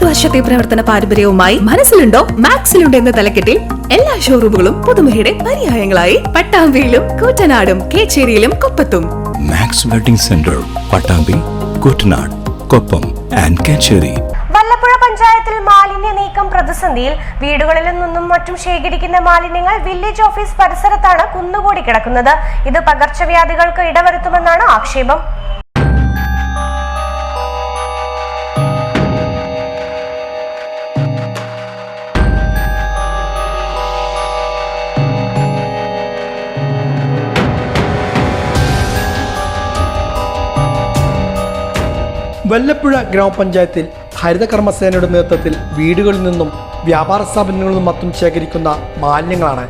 മുപ്പത് വർഷത്തെ പ്രവർത്തന പാരമ്പര്യവുമായി മനസ്സിലുണ്ടോ? മാക്സിലുണ്ടോ എന്ന തലക്കെട്ടിൽ എല്ലാ ഷോറൂമുകളും പുതുമയുടെ പര്യായങ്ങളായി. പട്ടാമ്പിയിലും കൂറ്റനാടും കേച്ചേരിയിലും കൊപ്പത്തും. Max wedding centre Pattambi Koottanad Koppam and Kechery. Vallappuzha പഞ്ചായത്തിൽ മാലിന്യ നീക്കം പ്രതിസന്ധിയിൽ വീടുകളിൽ നിന്നും മറ്റും ശേഖരിക്കുന്ന മാലിന്യങ്ങൾ വില്ലേജ് ഓഫീസ് പരിസരത്താണ് കുന്നുകൂടി കിടക്കുന്നത്. ഇത് പകർച്ചവ്യാധികൾക്ക് ഇടവരുത്തുമെന്നാണ് ആക്ഷേപം. വല്ലപ്പുഴ ഗ്രാമപഞ്ചായത്തിൽ ഹരിതകർമ്മസേനയുടെ നേതൃത്വത്തിൽ വീടുകളിൽ നിന്നും വ്യാപാര സ്ഥാപനങ്ങളിൽ നിന്നും മറ്റും ശേഖരിക്കുന്ന മാലിന്യങ്ങളാണ്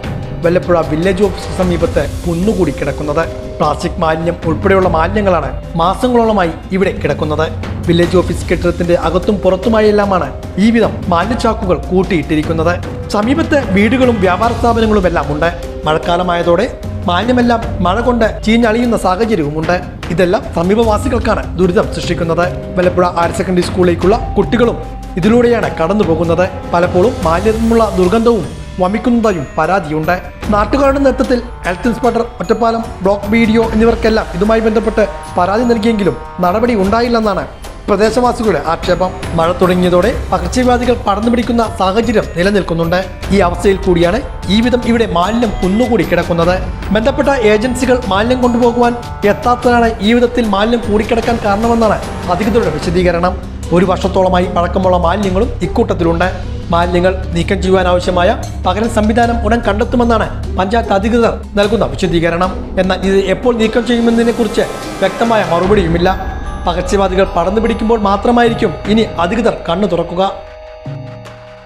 വല്ലപ്പുഴ വില്ലേജ് ഓഫീസിന് സമീപത്ത് കുന്നുകൂടി കിടക്കുന്നത്. പ്ലാസ്റ്റിക് മാലിന്യം ഉൾപ്പെടെയുള്ള മാലിന്യങ്ങളാണ് മാസങ്ങളോളമായി ഇവിടെ കിടക്കുന്നത്. വില്ലേജ് ഓഫീസ് കെട്ടിടത്തിന്റെ അകത്തും പുറത്തുമായെല്ലാമാണ് ഈ വിധം മാലിന്യച്ചാക്കുകൾ കൂട്ടിയിട്ടിരിക്കുന്നത്. സമീപത്ത് വീടുകളും വ്യാപാര സ്ഥാപനങ്ങളും എല്ലാം ഉണ്ട്. മഴക്കാലമായതോടെ മാലിന്യമെല്ലാം മഴ കൊണ്ട് ചീഞ്ഞളിയുന്ന സാഹചര്യവുമുണ്ട്. ഇതെല്ലാം സമീപവാസികൾക്കാണ് ദുരിതം സൃഷ്ടിക്കുന്നത്. വല്ലപ്പുഴ ഹയർ സെക്കൻഡറി സ്കൂളിലേക്കുള്ള കുട്ടികളും ഇതിലൂടെയാണ് കടന്നു പോകുന്നത് പലപ്പോഴും മാലിന്യമുള്ള ദുർഗന്ധവും വമിക്കുന്നതായും പരാതിയുണ്ട്. നാട്ടുകാരുടെ നേതൃത്വത്തിൽ health inspector Ottapalam block B D O എന്നിവർക്കെല്ലാം ഇതുമായി ബന്ധപ്പെട്ട് പരാതി നൽകിയെങ്കിലും നടപടി ഉണ്ടായില്ലെന്നാണ് പ്രദേശവാസികളുടെ ആക്ഷേപം മഴ തുടങ്ങിയതോടെ പകർച്ചവ്യാധികൾ പടർന്നു പിടിക്കുന്ന സാഹചര്യം നിലനിൽക്കുന്നുണ്ട്. ഈ അവസ്ഥയിൽ കൂടിയാണ് ഈ വിധം ഇവിടെ മാലിന്യം കുന്നുകൂടി കിടക്കുന്നത്. ബന്ധപ്പെട്ട ഏജൻസികൾ മാലിന്യം കൊണ്ടുപോകുവാൻ എത്താത്തതാണ് ഈ വിധത്തിൽ മാലിന്യം കൂടിക്കിടക്കാൻ കാരണമെന്നാണ് അധികൃതരുടെ വിശദീകരണം. ഒരു വർഷത്തോളമായി പഴക്കമുള്ള മാലിന്യങ്ങളും ഇക്കൂട്ടത്തിലുണ്ട്. മാലിന്യങ്ങൾ നീക്കം ചെയ്യുവാൻ ആവശ്യമായ പകരം സംവിധാനം ഉടൻ കണ്ടെത്തുമെന്നാണ് പഞ്ചായത്ത് അധികൃതർ നൽകുന്ന വിശദീകരണം. എന്നാൽ ഇത് എപ്പോൾ നീക്കം ചെയ്യുമെന്നതിനെ കുറിച്ച് വ്യക്തമായ മറുപടിയുമില്ല. പകർച്ചവ്യാധികൾ പടർന്നു പിടിക്കുമ്പോൾ മാത്രമായിരിക്കും ഇനി അധികൃതർ കണ്ണു തുറക്കുക.